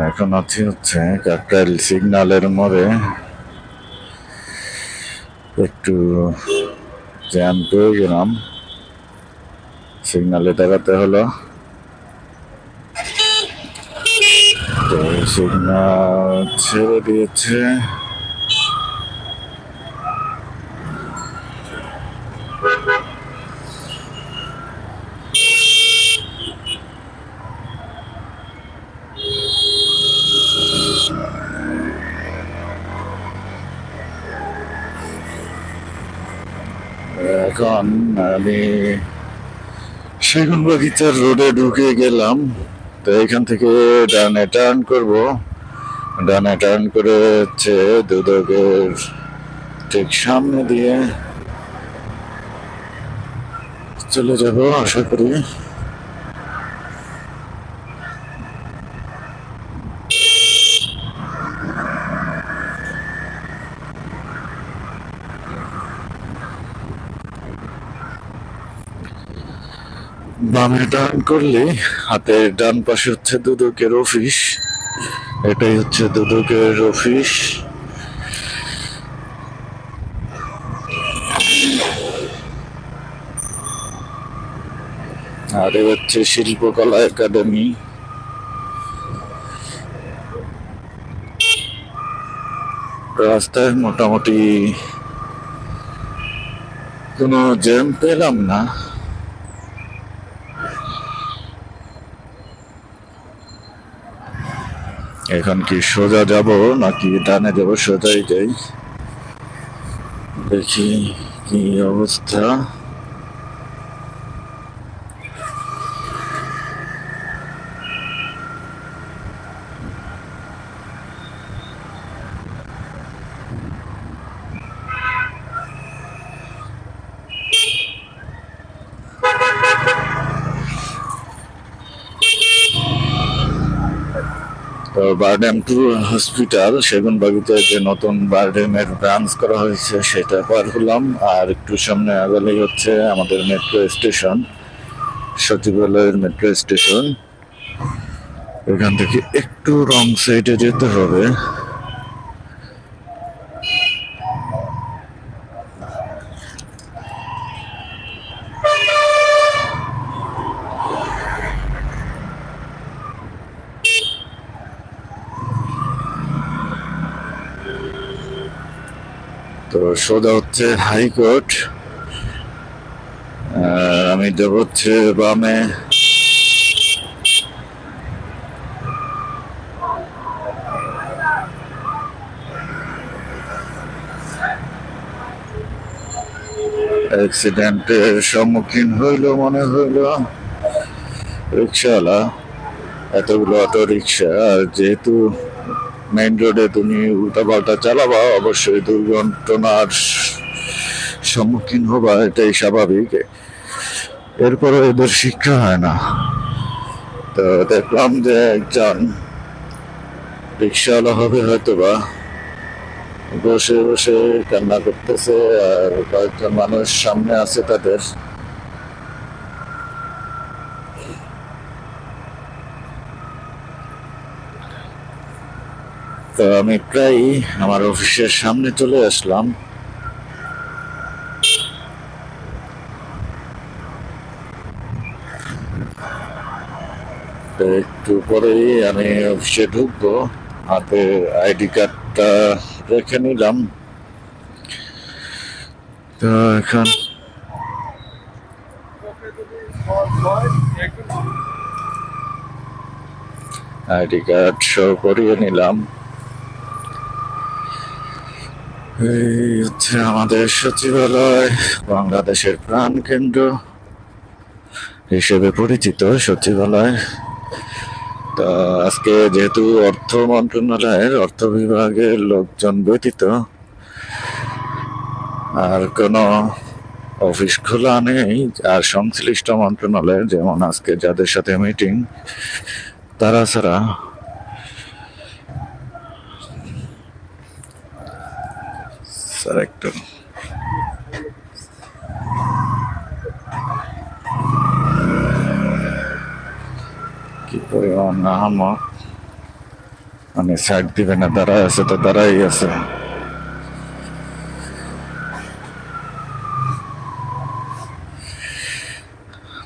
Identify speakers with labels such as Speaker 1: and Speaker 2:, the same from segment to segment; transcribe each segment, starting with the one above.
Speaker 1: এখন আছি হচ্ছে কাকরাইল সিগনালের মোড়ে। একটু জ্যাম পেয়ে গেলাম। সিগন্যালে দেখাতে হলো। তো সিগনাল ছেড়ে দিয়েছে। এখন আমি সেগুন বাগিচার রোডে ঢুকে গেলাম। তো এখান থেকে ডানে টার্ন করব। ডানে টার্ন করে হচ্ছে দুদকের ঠিক সামনে দিয়ে চলে যাব, আশা করি। বামে টার্ন করলে হাতের ডান পাশে হচ্ছে দুদকের অফিস। এটাই হচ্ছে দুদকের অফিস। আর হচ্ছে শিল্পকলা একাডেমি। রাস্তায় মোটামুটি কোনো জ্যাম পেলাম না। এখন কি সোজা যাব নাকি ডানে যাব সোজাই যাই? দেখি কি অবস্থা। বারডেম টু হসপিটাল সেগুন বাগিতে যে নতুন বারডেমের ব্রাঞ্চ করা হয়েছে, সেটা পার হলাম। আর একটু সামনে আগালেই হচ্ছে আমাদের মেট্রো স্টেশন সচিবালয়ের মেট্রো স্টেশন এখান থেকে একটু রং সাইডে যেতে হবে। তো সোজা হচ্ছে হাইকোর্ট। আমি যাব হচ্ছে বামে। অ্যাক্সিডেন্টের সম্মুখীন হইল মনে হইল। রিক্সাওয়ালা এতগুলো অটো রিক্সা আর যেহেতু মেইন রোডে তুমি উল্টাপাল্টা চালাবা, অবশ্যই দুর্ঘটনার সম্মুখীন হবা, এটাই স্বাভাবিক। এরপরে এদের শিক্ষা হয় না। তো দেখলাম যে একজন রিক্সাওয়ালা হবে হয়তো বা বসে বসে কান্না করতেছে আর কয়েকজন মানুষ সামনে আছে তাদের। তো আমি প্রায় আমার অফিসের সামনে চলে আসলাম। একটু পরেই আমি অফিসে ঢুকবো, হাতে আইডি কার্ডটা রেখে নিলাম। তো এখন আইডি কার্ড শো করিয়ে নিলাম। এই হচ্ছে আমাদের সচিবালয়, বাংলাদেশের প্রাণ কেন্দ্র হিসেবে পরিচিত সচিবালয়। তা আজকে যেহেতু অর্থ মন্ত্রণালয়ের, অর্থ বিভাগের লোকজন ব্যতীত আর কোনো অফিস খোলা নেই, আর সংশ্লিষ্ট মন্ত্রণালয়ের যেমন আজকে যাদের সাথে মিটিং তারা ছাড়া স্যার, একটু। কি পরিমাণ আহমক মানে সাইড দিবে না, দাঁড়ায় আছে তো, দাঁড়াই আছে।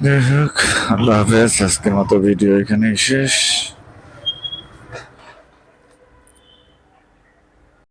Speaker 1: যাই হোক, আল্লাহ হাফেজ, আজকের মতো ভিডিও এখানেই শেষ।